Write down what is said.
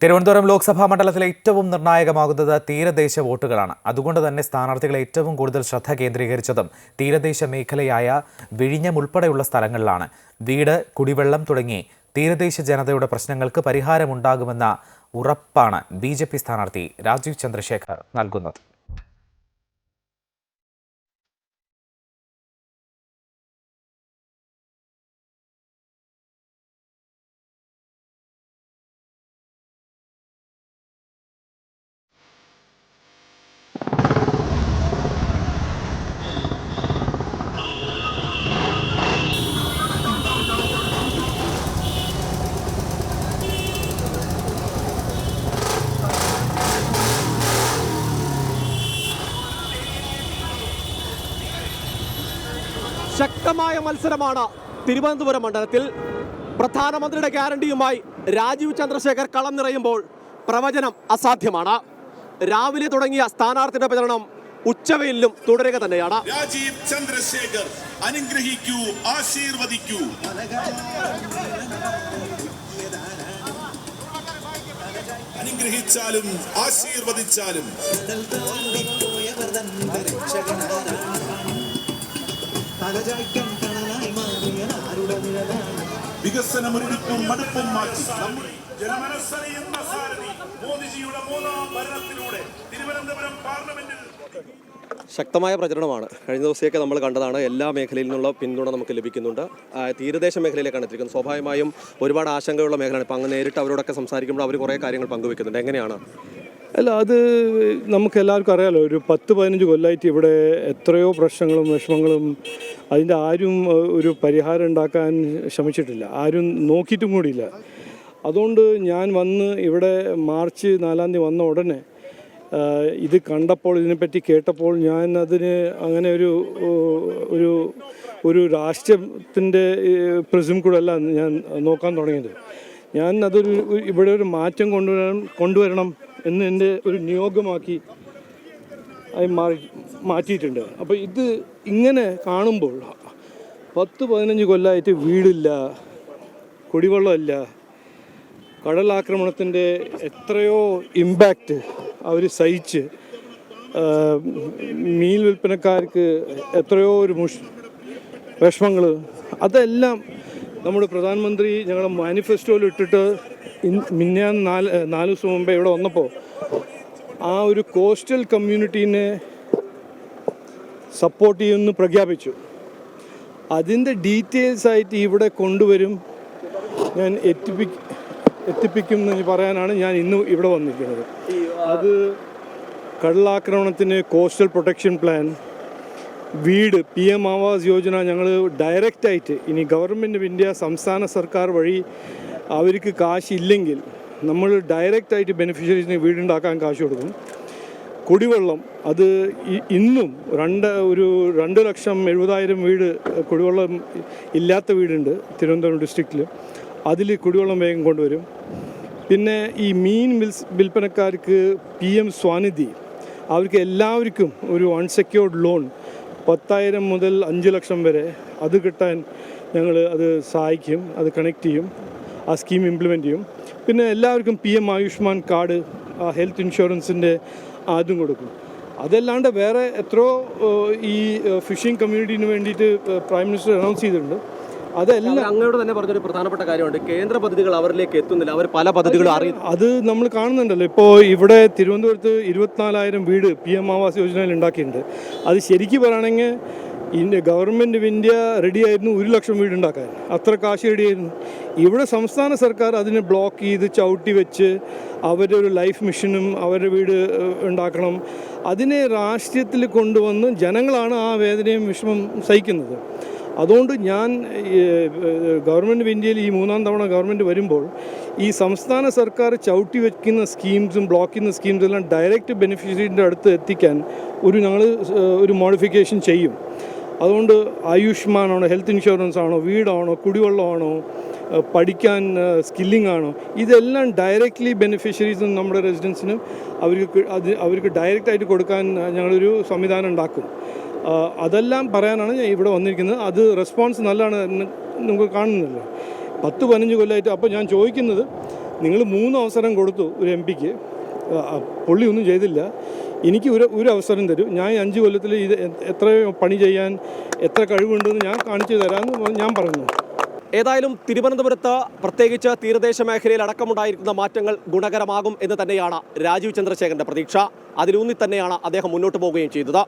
തിരുവനന്തപുരം ലോക്സഭാ മണ്ഡലത്തിലെ ഏറ്റവും നിർണായകമാകുന്നത് തീരദേശ വോട്ടുകളാണ്. അതുകൊണ്ട് തന്നെ സ്ഥാനാർത്ഥികൾ ഏറ്റവും കൂടുതൽ ശ്രദ്ധ കേന്ദ്രീകരിച്ചതും തീരദേശ മേഖലയായ വിഴിഞ്ഞം ഉൾപ്പെടെയുള്ള സ്ഥലങ്ങളിലാണ്. വീട് കുടിവെള്ളം തുടങ്ങി തീരദേശ ജനതയുടെ പ്രശ്നങ്ങൾക്ക് പരിഹാരമുണ്ടാകുമെന്ന ഉറപ്പാണ് ബി ജെ പി സ്ഥാനാർത്ഥി രാജീവ് ചന്ദ്രശേഖർ നൽകുന്നത്. ശക്തമായ മത്സരമാണ് തിരുവനന്തപുരം മണ്ഡലത്തിൽ. പ്രധാനമന്ത്രിയുടെ ഗ്യാരണ്ടിയുമായി രാജീവ് ചന്ദ്രശേഖർ കളം നിറയുമ്പോൾ പ്രവചനം അസാധ്യമാണ്. രാവിലെ തുടങ്ങിയ സ്ഥാനാർത്ഥിയുടെ പ്രചരണം ഉച്ചവയിലും തുടരുക തന്നെയാണ്. രാജീവ് ചന്ദ്രശേഖർ അനുഗ്രഹിക്കൂ ആശീർവദിക്കൂ. അനുഗ്രഹിച്ചാലും ആശീർവദിച്ചാലും. വികസനമൊരുക്കും മടുപ്പും മാറ്റി. ജനമനസ്സറിയുന്ന സാരഥി മോദിജിയുടെ മൂന്നാം ഭരണത്തിലൂടെ തിരുവനന്തപുരം പാർലമെന്റിൽ ശക്തമായ പ്രചരണമാണ്. കഴിഞ്ഞ ദിവസമൊക്കെ നമ്മൾ കണ്ടതാണ് എല്ലാ മേഖലയിൽ നിന്നുള്ള പിന്തുണ നമുക്ക് ലഭിക്കുന്നുണ്ട്. തീരദേശ മേഖലയിലേക്കാണ് എത്തിയിരിക്കുന്നത് സ്വാഭാവികമായും ഒരുപാട് ആശങ്കയുള്ള മേഖലയാണ്. ഇപ്പം അങ്ങ് നേരിട്ട് അവരോടൊക്കെ സംസാരിക്കുമ്പോൾ അവർ കുറേ കാര്യങ്ങൾ പങ്കുവെക്കുന്നുണ്ട്. എങ്ങനെയാണ്? അല്ല അത് നമുക്ക് എല്ലാവർക്കും അറിയാലോ ഒരു പത്ത് പതിനഞ്ച് കൊല്ലമായിട്ട് ഇവിടെ എത്രയോ പ്രശ്നങ്ങളും വിഷമങ്ങളും അതിന്റെ ആരും ഒരു പരിഹാരം ഉണ്ടാക്കാൻ ശ്രമിച്ചിട്ടില്ല. ആരും നോക്കിയിട്ടും കൂടിയില്ല. അതുകൊണ്ട് ഞാൻ വന്ന് ഇവിടെ മാർച്ച് നാലാം തീയതി വന്ന ഉടനെ ഇത് കണ്ടപ്പോൾ ഇതിനെപ്പറ്റി കേട്ടപ്പോൾ ഞാൻ അതിന് അങ്ങനെ ഒരു ഒരു ഒരു രാഷ്ട്രത്തിന്റെ പ്രിസം കൂടെ അല്ല ഞാൻ നോക്കാൻ തുടങ്ങിയത്. ഞാൻ അതൊരു ഇവിടെ ഒരു മാറ്റം കൊണ്ടുവരണം കൊണ്ടുവരണം എന്ന് എന്റെ ഒരു നിയോഗമാക്കി ആയി മാറി മാറ്റിയിട്ടുണ്ട്. അപ്പോൾ ഇത് ഇങ്ങനെ കാണുമ്പോൾ പത്ത് പതിനഞ്ച് കൊല്ലമായിട്ട് വീടില്ല കുടിവെള്ളമില്ല കടലാക്രമണത്തിന്റെ എത്രയോ ഇമ്പാക്റ്റ് അവർ സഹിച്ച് മീൻ വിൽപ്പനക്കാർക്ക് എത്രയോ ഒരു മുഷ് വിഷമങ്ങൾ. അതെല്ലാം നമ്മുടെ പ്രധാനമന്ത്രി ഞങ്ങളുടെ മാനിഫെസ്റ്റോയിൽ ഇട്ടിട്ട് മിന്നാന്ന് നാല് നാല് ദിവസം മുമ്പേ ഇവിടെ വന്നപ്പോൾ ആ ഒരു കോസ്റ്റൽ കമ്മ്യൂണിറ്റീനെ സപ്പോർട്ട് ചെയ്യുമെന്ന് പ്രഖ്യാപിച്ചു. അതിന്റെ ഡീറ്റെയിൽസ് ആയിട്ട് ഇവിടെ കൊണ്ടുവരും. ഞാൻ എത്തിപ്പി എത്തിപ്പിക്കും എന്ന് പറയാനാണ് ഞാൻ ഇന്ന് ഇവിടെ വന്നിരിക്കുന്നത്. അത് കടലാക്രമണത്തിന് കോസ്റ്റൽ പ്രൊട്ടക്ഷൻ പ്ലാൻ വീട് പി എം ആവാസ് യോജന ഞങ്ങൾ ഡയറക്റ്റായിട്ട് ഇനി ഗവൺമെന്റ് ഓഫ് ഇന്ത്യ സംസ്ഥാന സർക്കാർ വഴി അവർക്ക് കാശില്ലെങ്കിൽ നമ്മൾ ഡയറക്റ്റായിട്ട് ബെനിഫിഷ്യറീസിന് വീടുണ്ടാക്കാൻ കാശ് കൊടുക്കും. കുടിവെള്ളം അത് ഇന്നും രണ്ട് ഒരു രണ്ട് ലക്ഷം എഴുപതായിരം വീട് കുടിവെള്ളം ഇല്ലാത്ത വീടുണ്ട് തിരുവനന്തപുരം ഡിസ്ട്രിക്റ്റിൽ അതിൽ കുടിവെള്ളം വേഗം കൊണ്ടുവരും. പിന്നെ ഈ മീൻ വിൽപ്പനക്കാർക്ക് പി എം സ്വാനിധി. അവർക്ക് എല്ലാവർക്കും ഒരു അൺസെക്യൂർഡ് ലോൺ പത്തായിരം മുതൽ അഞ്ച് ലക്ഷം വരെ അത് കിട്ടാൻ ഞങ്ങൾ അത് സഹായിക്കും അത് കണക്ട് ചെയ്യും. ആ സ്കീം ഇംപ്ലിമെന്റ് ചെയ്യും. പിന്നെ എല്ലാവർക്കും പി എം ആയുഷ്മാൻ കാർഡ് ആ ഹെൽത്ത് ഇൻഷുറൻസിന്റെ അതും കൊടുക്കും. അതല്ലാണ്ട് വേറെ എത്രയോ ഈ ഫിഷിംഗ് കമ്മ്യൂണിറ്റീന് വേണ്ടിയിട്ട് പ്രൈം മിനിസ്റ്റർ അനൗൺസ് ചെയ്തിട്ടുണ്ട്. അതെല്ലാം അങ്ങയോട് തന്നെ പറഞ്ഞൊരു പ്രധാനപ്പെട്ട കാര്യമുണ്ട്. കേന്ദ്ര പദ്ധതികൾ അവരിലേക്ക് എത്തുന്നില്ല. അവർ പല പദ്ധതികളും അറിയും അത് നമ്മൾ കാണുന്നുണ്ടല്ലോ. ഇപ്പോൾ ഇവിടെ തിരുവനന്തപുരത്ത് ഇരുപത്തിനാലായിരം വീട് പി എം ആവാസ് യോജനയിൽ ഉണ്ടാക്കിയിട്ടുണ്ട്. അത് ശരിക്കും പറയുകയാണെങ്കിൽ ഇന്ത്യ ഗവൺമെന്റ് ഓഫ് ഇന്ത്യ റെഡിയായിരുന്നു ഒരു ലക്ഷം വീട് ഉണ്ടാക്കാൻ. അത്ര കാശ് റെഡിയായിരുന്നു ഇവിടെ സംസ്ഥാന സർക്കാർ അതിനെ ബ്ലോക്ക് ചെയ്ത് ചവിട്ടി വെച്ച് അവരുടെ ഒരു ലൈഫ് മിഷനും അവരുടെ വീട് ഉണ്ടാക്കണം. അതിനെ രാഷ്ട്രീയത്തിൽ കൊണ്ടുവന്ന് ജനങ്ങളാണ് ആ വേദനയും വിഷമം സഹിക്കുന്നത്. അതുകൊണ്ട് ഞാൻ ഗവൺമെന്റ് ഓഫ് ഇന്ത്യയിൽ ഈ മൂന്നാം തവണ ഗവൺമെന്റ് വരുമ്പോൾ ഈ സംസ്ഥാന സർക്കാർ ചവിട്ടി വയ്ക്കുന്ന സ്കീംസും ബ്ലോക്ക് ചെയ്യുന്ന സ്കീംസും എല്ലാം ഡയറക്റ്റ് ബെനിഫിഷ്യറിന്റെ അടുത്ത് എത്തിക്കാൻ ഒരു ഞങ്ങൾ ഒരു മോഡിഫിക്കേഷൻ ചെയ്യും. അതുകൊണ്ട് ആയുഷ്മാനാണോ ഹെൽത്ത് ഇൻഷുറൻസ് ആണോ വീടാണോ കുടിവെള്ളമാണോ പഠിക്കാൻ സ്കില്ലിംഗ് ആണോ ഇതെല്ലാം ഡയറക്റ്റ്ലി ബെനിഫിഷ്യറീസ് നമ്മുടെ റെസിഡൻസിനും അവർക്ക് അത് അവർക്ക് ഡയറക്റ്റായിട്ട് കൊടുക്കാൻ ഞങ്ങളൊരു സംവിധാനം ഉണ്ടാക്കും. അതെല്ലാം പറയാനാണ് ഞാൻ ഇവിടെ വന്നിരിക്കുന്നത്. അത് റെസ്പോൺസ് നല്ലതാണ് നമുക്ക് കാണുന്നില്ല. പത്ത് പതിനഞ്ച് കൊല്ലമായിട്ട് അപ്പോൾ ഞാൻ ചോദിക്കുന്നത് നിങ്ങൾ മൂന്ന് അവസരം കൊടുത്തു ഒരു എം പിക്ക് പുള്ളി ഒന്നും ചെയ്തില്ല. എനിക്ക് ഒരു ഒരു അവസരം തരും. ഞാൻ അഞ്ച് കൊല്ലത്തിൽ ഇത് എത്ര പണി ചെയ്യാൻ എത്ര കഴിവുണ്ടെന്ന് ഞാൻ കാണിച്ചു തരാമെന്ന് ഞാൻ പറഞ്ഞു. ഏതായാലും തിരുവനന്തപുരത്ത് പ്രത്യേകിച്ച് തീരദേശ മേഖലയിൽ അടക്കമുണ്ടായിരിക്കുന്ന മാറ്റങ്ങൾ ഗുണകരമാകും എന്ന് തന്നെയാണ് രാജീവ് ചന്ദ്രശേഖരന്റെ പ്രതീക്ഷ. അതിലൂന്നി തന്നെയാണ് അദ്ദേഹം മുന്നോട്ട് പോവുകയും ചെയ്തത്.